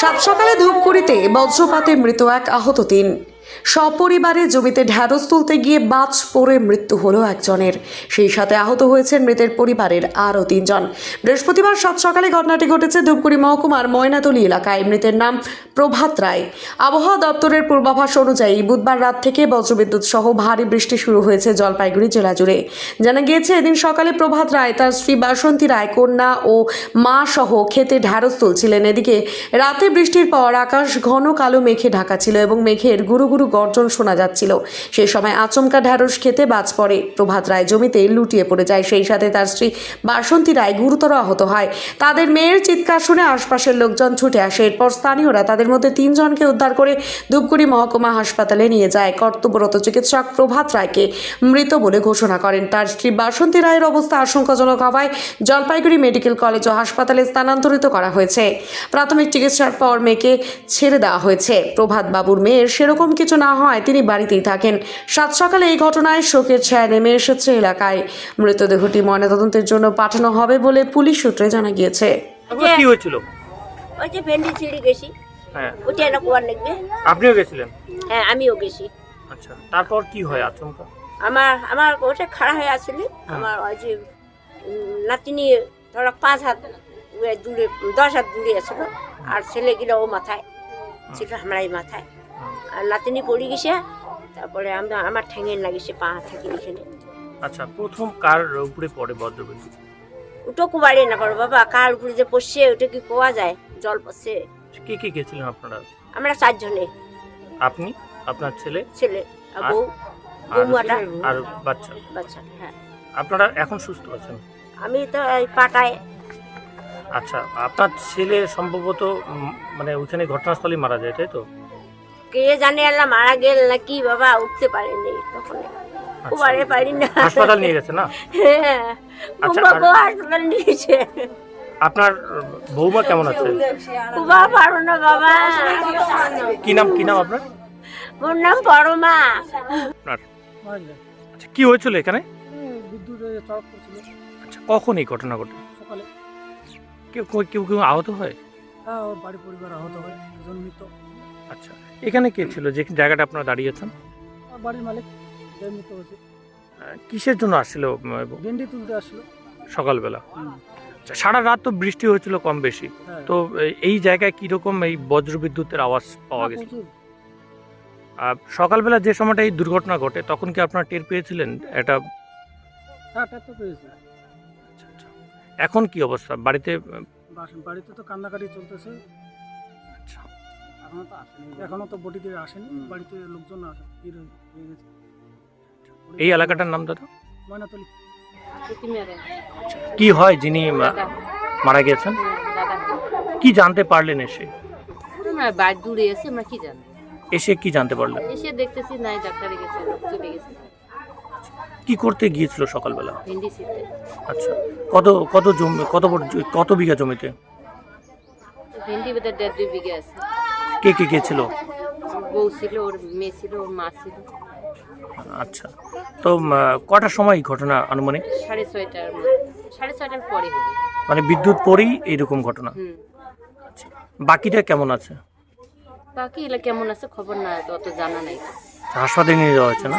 সাত সকালে ধূপ করিতে বজ্রপাতে মৃত এক আহত তিন। সপরিবারে জমিতে ঢ্যাঁড়স তুলতে গিয়ে বাজ পড়ে মৃত্যু হলো একজনের। সেই সাথে আহত হয়েছেন মৃতের পরিবারের আরও তিনজন। বৃহস্পতিবার সাত সকালে ঘটনাটি ঘটেছে ধূপগুড়ি মহকুমার ময়নাতলী এলাকায়। মৃতের নাম প্রভাত রায়। আবহাওয়া দপ্তরের পূর্বাভাস অনুযায়ী বুধবার রাত থেকে বজ্রবিদ্যুৎ সহ ভারী বৃষ্টি শুরু হয়েছে জলপাইগুড়ি জেলা জুড়ে। জানা গিয়েছে, এদিন সকালে প্রভাত রায় তার স্ত্রী বাসন্তী রায়, কন্যা ও মা সহ খেতে ঢ্যাঁড়স তুলছিলেন। এদিকে রাতে বৃষ্টির পর আকাশ ঘন কালো মেঘে ঢাকা ছিল এবং মেঘের গুরু গুরু গর্জন শোনা যাচ্ছিল। সেই সময় আচমকা ঢ্যাঁড়স খেতে বাজ পড়ে। প্রভাত রায় জমিতে লুটিয়ে পড়ে যায়। সেই সাথে তার স্ত্রী বাসন্তী রায় গুরুতর আহত হয়। তাদের মেয়ের চিৎকার শুনে আশপাশের লোকজন ছুটে আসে। এরপর স্থানীয়রা তাদের মধ্যে তিনজনকে উদ্ধার করে ধূপগুড়ি মহকুমা হাসপাতালে নিয়ে যায়। কর্তব্যরত চিকিৎসক প্রভাত রায়কে মৃত বলে ঘোষণা করেন। তার স্ত্রী বাসন্তী রায়ের অবস্থা আশঙ্কাজনক হওয়ায় জলপাইগুড়ি মেডিকেল কলেজ ও হাসপাতালে স্থানান্তরিত করা হয়েছে। প্রাথমিক চিকিৎসার পর মেয়েকে ছেড়ে দেওয়া হয়েছে। প্রভাত বাবুর মেয়ের সেরকম কিছু না হয় তিনি বাড়িতেই থাকেন। সাত সকালে এই ঘটনায় শোকের ছায়া নেমে এসেছে এলাকায়। মৃতদেহটি ময়নাতদন্তের জন্য পাঠানো হবে বলে পুলিশ সূত্রে জানা গিয়েছে। কি হয়েছিল? ওই যে ভেন্ডি ছিঁড়ে গেছি। হ্যাঁ। ওটা না কুয়ার লাগবে আপনিও গেছিলেন? হ্যাঁ আমিও গেছি। আচ্ছা তারপর কি হয় আচমকা? আমার আমার ওটা খাড়া হয়ে আসলে আমার ওই যে নাতিনি ধরো পাঁচ হাত দূরে দশ হাত দূরে আসলো আর ছেলেগুলো ও মাথায় ছিল আমার মাথায়। আর নাতিনি পড়ে গেছে তারপরে আমরা আমার ঠ্যাঙে লাগিয়েছে পা থাকি এখানে। আচ্ছা প্রথম কার উপরে পড়ে বজ্রবিদ্যুৎ ওটা কুবাড়ি না করো বাবা কার উপরে যে পড়ছে ওটা কি কোয়া যায়? জল পড়ছে। কে কে গেছিলেন আপনারা? আমরা চারজনে। আপনি? আপনার ছেলে? ছেলে আর? বউ। আর বৌমাটা। আর বাচ্চা? বাচ্চা হ্যাঁ। আপনারা এখন সুস্থ আছেন? আমি তো এই পাটায়। আচ্ছা আপনার ছেলে সম্ভবত মানে ওইখানে ঘটনাস্থলে মারা যায় তাই তো? কে জানে আল্লাহ মারা গেল না কি বাবা উঠতে পারেনি তখন। আচ্ছা। উবারে পারি না। হাসপাতাল নিয়ে গেছে না? হ্যাঁ। আচ্ছা, বাবা হাসপাতাল নিয়েছে। আপনার বৌমা কেমন আছে? উবা পারো না বাবা। কি নাম কি নাম আপনার? মোর নাম পরমা। আপনার আচ্ছা কি হয়েছিল এখানে? বিদ্যুৎ চড়ক করছিল আচ্ছা কখন এই ঘটনা ঘটে? সকালে। কেউ কেউ- কেউ আহত হয়? হ্যাঁ ওর বাড়ি পরিবার আহত হয় দুজন মৃত। আচ্ছা এখানে কে ছিল? যে জায়গাটা আপনারা দাঁড়িয়েছেন? বাড়ির মালিক কিসের জন্য আসছিল ভেন্ডি তুলতে আসলো। সকালবেলা? আচ্ছা, সারা রাত তো বৃষ্টি হয়েছিল কম বেশি। হ্যাঁ। তো এই জায়গায় কীরকম এই বজ্রবিদ্যুতের আওয়াজ পাওয়া হ্যাঁ, গেছে? আর সকালবেলা যে সময়টা এই দুর্ঘটনা ঘটে তখন কি আপনারা টের পেয়েছিলেন এটা? হ্যাঁ আচ্ছা, আচ্ছা। এখন কি অবস্থা? বাড়িতে বাড়িতে তো কান্নাকাটি চলতেছে। এখনও তো আসেনি। এখনও তো বটি দিয়ে আসেনি বাড়িতে লোকজন আসে ভিড় হয়ে- গেছে। এই এলাকাটার নাম দাদা? ময়নাতলি। কি হয় যিনি মারা গেছেন কি জানতে পারলেন এসে? বাড়ি দূরে এসে আমরা কি জানব? এসে কি জানতে পারলেন? এসে দেখতেছি নাই ডাক্তারে গেছে চলে গেছে। কি করতে গিয়েছিল সকালবেলা? আচ্ছা কত কত জমি কত কত বিঘা জমিতে? ভেন্ডি বোধহয় দেড় দুই বিঘে আছে। কে কে গেছিল বউ ছিল ওর মেয়ে ছিল ওর মা ছিল। আচ্ছা। তো উম, কটার সময় ঘটনা আনুমানিক? সাড়ে ছয়টার মধ্যে। সাড়ে ছয়টার পরে হবে। মানে বিদ্যুৎ পরেই এইরকম ঘটনা? হুম। বাকিটা কেমন আছে? বাকি এলা কেমন আছে খবর না অত জানা নাই। হাসপাতালে নিয়ে যাওয়া হয়েছে না?